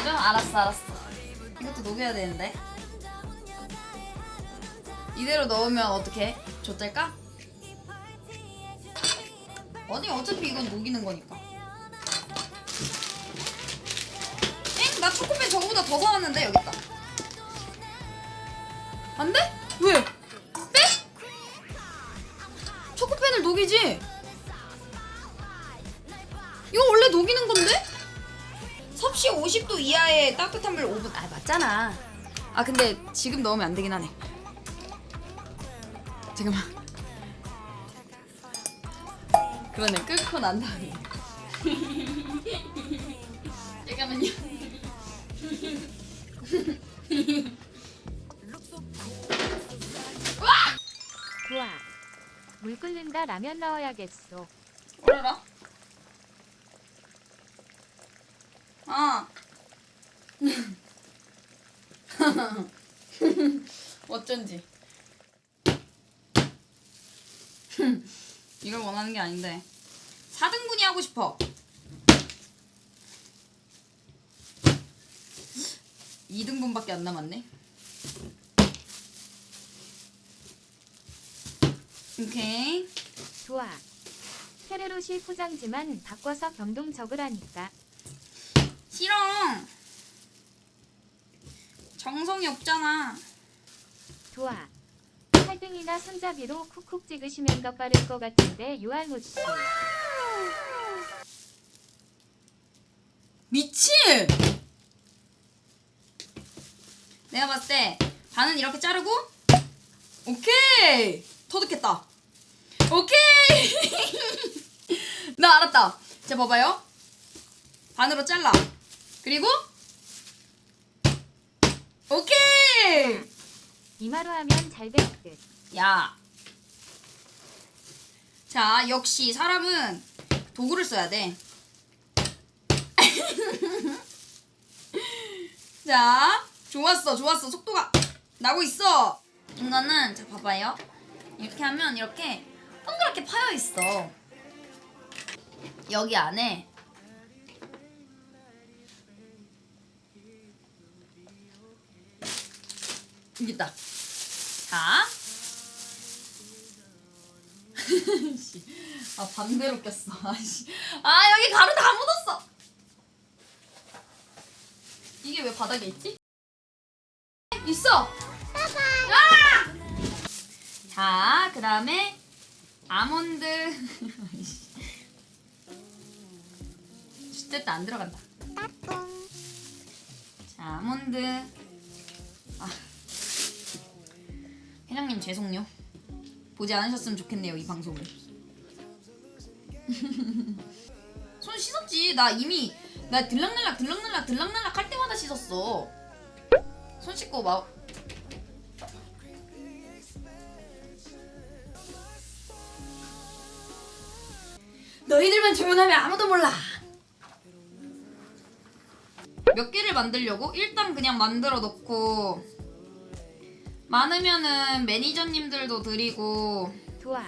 해줘? 알았어 알았어 이것도 녹여야 되는데 이대로 넣으면 어떻게? 좆될까? 아니 어차피 이건 녹이는 거니까 엥? 나 초코펜 저거보다 더 사왔는데 여기 있다 안 돼? 따뜻한 물 5분 아 맞잖아 아 근데 지금 넣으면 안 되긴 하네 잠깐만 그러네 끓고 난 다음에 잠깐만요 좋아. 물 끓는다 라면 넣어야겠어. 뭐라라? 아. 어쩐지. 이걸 원하는 게 아닌데. 4등분이 하고 싶어. 2등분밖에 안 남았네. 오케이. 좋아. 페레로시 포장지만 바꿔서 병동 적으라니까. 싫어. 정성이 없잖아. 좋아. 팔등이나 손잡이로 쿡쿡 찍으시면 더 빠를 것 같은데 유알무치. 미친! 내가 봤을 때 반은 이렇게 자르고 오케이! 터득했다. 오케이! 나 알았다. 자 봐봐요. 반으로 잘라. 그리고 오케이! 이마로 하면 잘 될 듯. 야. 자, 역시 사람은 도구를 써야 돼. 자, 좋았어, 좋았어. 속도가 나고 있어. 이거는 자 봐봐요. 이렇게 하면 이렇게 동그랗게 파여 있어. 여기 안에 여기 있다. 자. 씨. 아 반대로 꼈어. 아씨. 아 여기 가루 다 묻었어. 이게 왜 바닥에 있지? 있어. 아! 자 그다음에 아몬드. 진짜 안 들어간다. 자 아몬드. 아. 회장님 죄송요. 보지 않으셨으면 좋겠네요 이 방송을. 손 씻었지. 나 이미 나 들락날락 들락날락 들락날락 할 때마다 씻었어. 손 씻고 막. 너희들만 조용하면 아무도 몰라. 몇 개를 만들려고? 일단 그냥 만들어 놓고 많으면은 매니저님들도 드리고 좋아.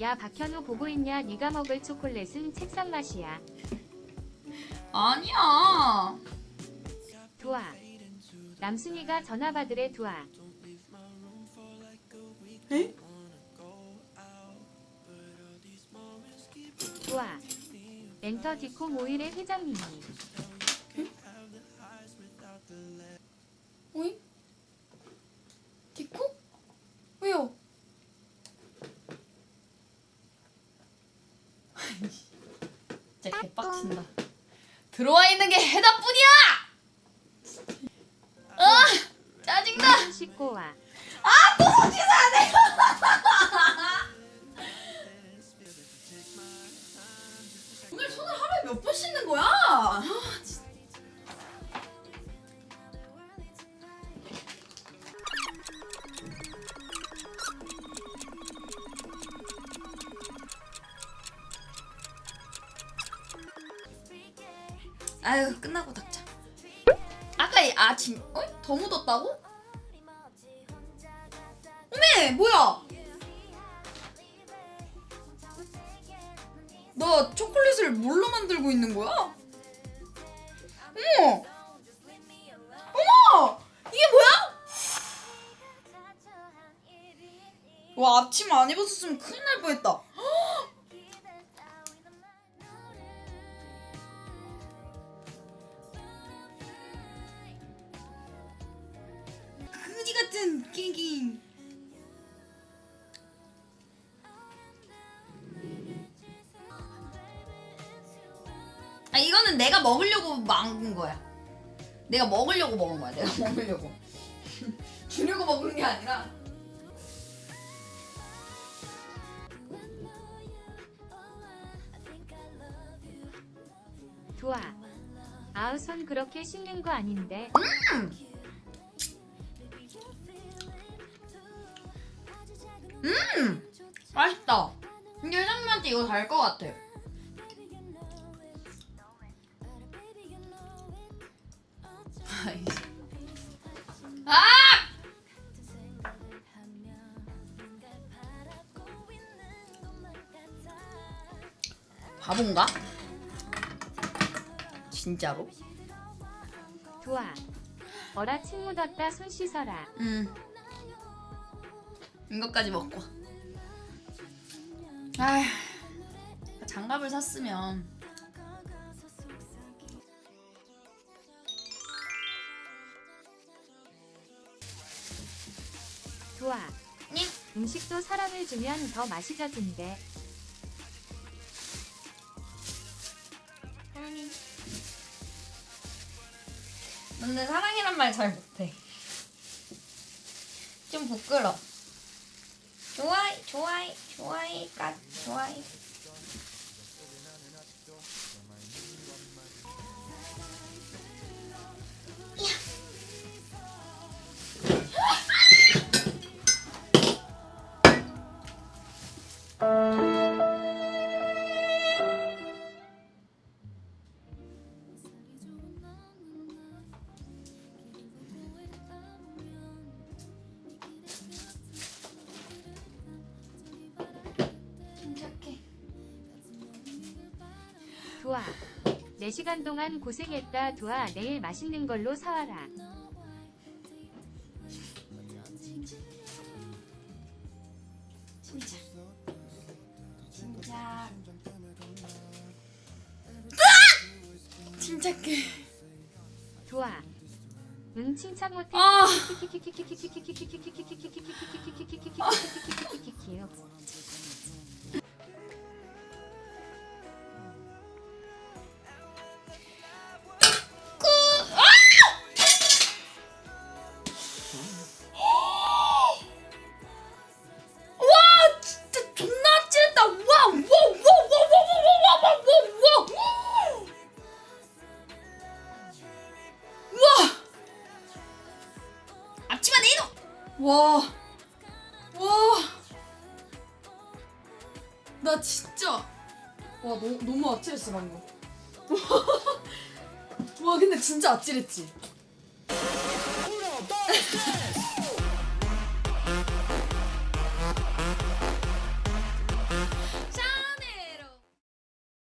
야 박현우 보고 있냐? 네가 먹을 초콜릿은 책상 맛이야. 아니야 좋아. 남순이가 전화 받으래 좋아. 에? 좋아. 엔터 디콤 오일의 회장님이. 개빡친다 들어와 있는 게 해답뿐이야! 아! 짜증나! 씻고 와. 또 손짓을 안 해요! 오늘 손을 하루에 몇 번 씻는 거야? 아. 아유 끝나고 닥자. 아까 이 아침 어? 더 묻었다고? 어메 뭐야? 너 초콜릿을 뭘로 만들고 있는 거야? 어머 어머! 이게 뭐야? 와 앞치마 안 입었었으면 큰일 날 뻔했다. 아 이거는 내가 먹으려고 먹은 거야. 내가 먹으려고 먹은 거야. 내가 먹으려고. 주려고 먹은 게 아니라. 좋아. 아우선 그렇게 씻는 거 아닌데. 음 맛있다. 근데 회장님한테 이거 달것 같아. 아! 바본가? 진짜로? 좋아. 어라 침 묻었다 손 씻어라. 음. 이것까지 먹고. 아, 장갑을 샀으면. 좋아. 니? 음식도 사람을 주면 더 맛있어진대. 근데 사랑이란 말 잘 못해. 좀 부끄러. 좋아해, 좋아해, 좋아해, 까, 좋아해. 좋아. 4시간 동안 고생했다. 좋아. 내일 맛있는 걸로 사와라. 침착. 침착. 침착해. 좋아. 응 칭찬 못해. 아. 너무 너무 아찔했어 방금. 와 근데 진짜 아찔했지